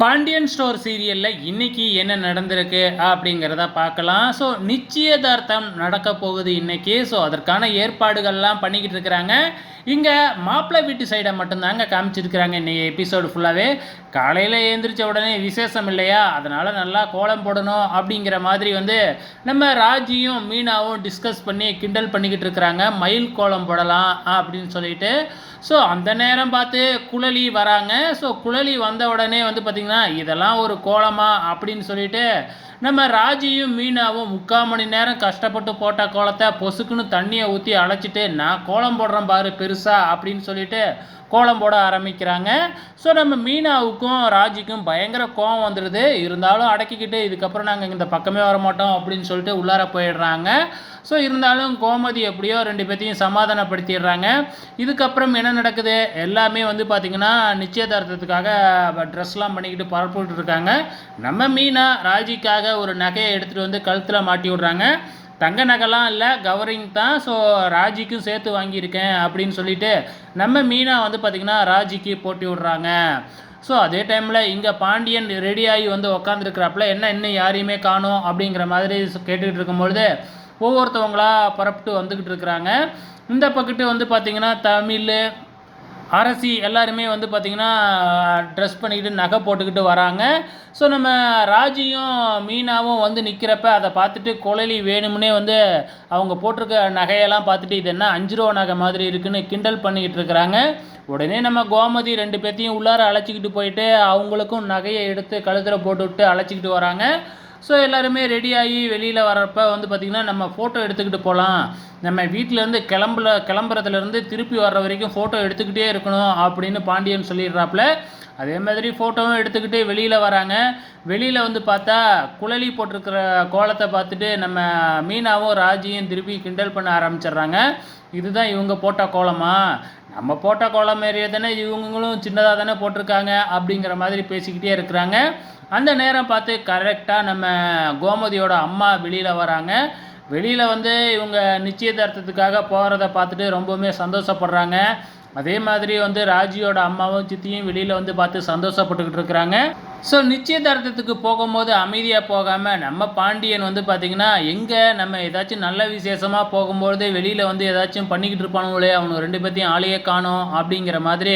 Pandian store சீரியலில் இன்றைக்கி என்ன நடந்திருக்கு அப்படிங்கிறத பார்க்கலாம். ஸோ நிச்சயதார்த்தம் நடக்க போகுது இன்றைக்கி ஸோ அதற்கான ஏற்பாடுகள்லாம் பண்ணிக்கிட்டு இருக்கிறாங்க. இங்கே மாப்பிள்ளை வீட்டு சைடை மட்டும்தாங்க காமிச்சிருக்கிறாங்க இன்றைக்கி எபிசோடு ஃபுல்லாகவே காலையில் எழுந்திரிச்ச உடனே விசேஷம் இல்லையா? அதனால் நல்லா கோலம் போடணும் அப்படிங்கிற மாதிரி வந்து நம்ம ராஜியும் மீனாவும் டிஸ்கஸ் பண்ணி கிண்டல் பண்ணிக்கிட்டு இருக்கிறாங்க. மயில் கோலம் போடலாம் அப்படின்னு சொல்லிட்டு. ஸோ அந்த நேரம் பார்த்து குழலி வராங்க. ஸோ குழலி வந்த உடனே வந்து பார்த்திங்கன்னா இதெல்லாம் ஒரு கோலமா அப்படின்னு சொல்லிட்டு நம்ம ராஜியும் மீனாவும் முக்கால் மணி நேரம் கஷ்டப்பட்டு போட்ட கோலத்தை பொசுக்குன்னு தண்ணியை ஊற்றி அழைச்சிட்டு நான் கோலம் போடுறேன் பாரு பெருசா அப்படின்னு சொல்லிட்டு கோலம் போட ஆரம்பிக்கிறாங்க. ஸோ நம்ம மீனாவுக்கும் ராஜிக்கும் பயங்கர கோவம் வந்துடுது இருந்தாலும் அடக்கிக்கிட்டு இதுக்கப்புறம் நாங்கள் இந்த பக்கமே வர மாட்டோம் அப்படின்னு சொல்லிட்டு உள்ளார போயிடுறாங்க. ஸோ இருந்தாலும் கோமதி எப்படியோ ரெண்டு பேர்த்தையும் சமாதானப்படுத்திடுறாங்க. இதுக்கப்புறம் என்ன நடக்குது? எல்லாமே வந்து பார்த்திங்கன்னா நிச்சயதார்த்தத்துக்காக ட்ரெஸ்லாம் பண்ணிக்கிட்டு பரப்பிட்டு இருக்காங்க நம்ம மீனா ராஜிக்காக ஒரு நகையை எடுத்துகிட்டு வந்து கழுத்தில் மாட்டி விட்றாங்க. தங்க நகைலாம் இல்லை கவரிங் தான். ஸோ ராஜிக்கும் சேர்த்து வாங்கியிருக்கேன் அப்படின்னு சொல்லிட்டு நம்ம மீனா வந்து பார்த்திங்கன்னா ராஜிக்கு போட்டி விட்றாங்க. ஸோ அதே டைமில் இங்கே பாண்டியன் ரெடியாகி வந்து உக்காந்துருக்கிறாப்புல என்ன இன்னும் யாரையுமே காணும் அப்படிங்கிற மாதிரி கேட்டுக்கிட்டு இருக்கும்பொழுது ஒவ்வொருத்தவங்களா புறப்பட்டு வந்துக்கிட்டு இருக்கிறாங்க. இந்த பக்கத்து வந்து பார்த்திங்கன்னா தமிழ் அரசி எல்லாருமே வந்து பார்த்திங்கன்னா ட்ரெஸ் பண்ணிக்கிட்டு நகை போட்டுக்கிட்டு வராங்க. ஸோ நம்ம ராஜியும் மீனாவும் வந்து நிற்கிறப்ப அதை பார்த்துட்டு குழலி வேணும்னே வந்து அவங்க போட்டிருக்க நகையெல்லாம் பார்த்துட்டு இது என்ன அஞ்சு ரூபா நகை மாதிரி இருக்குன்னு கிண்டல் பண்ணிக்கிட்டு இருக்கிறாங்க. உடனே நம்ம கோமதி ரெண்டு பேர்த்தையும் உள்ளார அழைச்சிக்கிட்டு போயிட்டு அவங்களுக்கும் நகையை எடுத்து கழுத்தில் போட்டு விட்டு அழைச்சிக்கிட்டு வராங்க. ஸோ எல்லாருமே ரெடியாகி வெளியில் வரப்போ வந்து பார்த்திங்கன்னா நம்ம ஃபோட்டோ எடுத்துக்கிட்டு போகலாம் நம்ம வீட்டிலேருந்து கிளம்புல கிளம்புறதுலேருந்து திருப்பி வர்ற வரைக்கும் ஃபோட்டோ எடுத்துக்கிட்டே இருக்கணும் அப்படின்னு பாண்டியன் சொல்லிடுறாப்புல. அதே மாதிரி ஃபோட்டோவும் எடுத்துக்கிட்டு வெளியில் வராங்க. வெளியில் வந்து பார்த்தா குழலி போட்டிருக்கிற கோலத்தை பார்த்துட்டு நம்ம மீனாவும் ராஜியும் திருப்பி கிண்டல் பண்ண ஆரம்பிச்சிடுறாங்க. இதுதான் இவங்க போட்ட கோலமா? நம்ம போட்ட கோலம் மாரியே தானே இவங்களும் சின்னதாக தானே போட்டிருக்காங்க அப்படிங்கிற மாதிரி பேசிக்கிட்டே இருக்கிறாங்க. அந்த நேரம் பார்த்து கரெக்டாக நம்ம கோமதியோட அம்மா வெளியில் வராங்க. வெளியில் வந்து இவங்க நிச்சயதார்த்தத்துக்காக போகிறத பார்த்துட்டு ரொம்பவுமே சந்தோஷப்படுறாங்க. அதே மாதிரி வந்து ராஜியோட அம்மாவும் சித்தியும் வெளியில் வந்து பார்த்து சந்தோஷப்பட்டுக்கிட்டு இருக்கிறாங்க. ஸோ நிச்சயதார்த்தத்துக்கு போகும்போது அமைதியாக போகாமல் நம்ம பாண்டியன் வந்து பார்த்திங்கன்னா எங்கே நம்ம ஏதாச்சும் நல்ல விசேஷமாக போகும்போது வெளியில் வந்து ஏதாச்சும் பண்ணிக்கிட்டு இருப்பானுங்களே அவனுக்கு ரெண்டு பேர்த்தையும் ஆளையே காணும் அப்படிங்கிற மாதிரி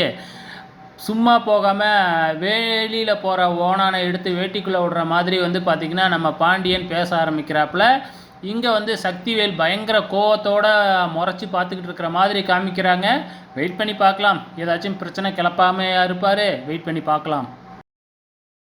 சும்மா போகாமல் வெளியில் போகிற ஓனானை எடுத்து வேட்டிக்குள்ளே விடுற மாதிரி வந்து பார்த்திங்கன்னா நம்ம பாண்டியன் பேச ஆரம்பிக்கிறாப்புல. இங்கே வந்து சக்திவேல் பயங்கர கோவத்தோட முறைச்சி பார்த்துக்கிட்டு இருக்கிற மாதிரி காமிக்கிறாங்க. வெயிட் பண்ணி பார்க்கலாம் ஏதாச்சும் பிரச்சனை கிளப்பாமையாக இருப்பார். வெயிட் பண்ணி பார்க்கலாம்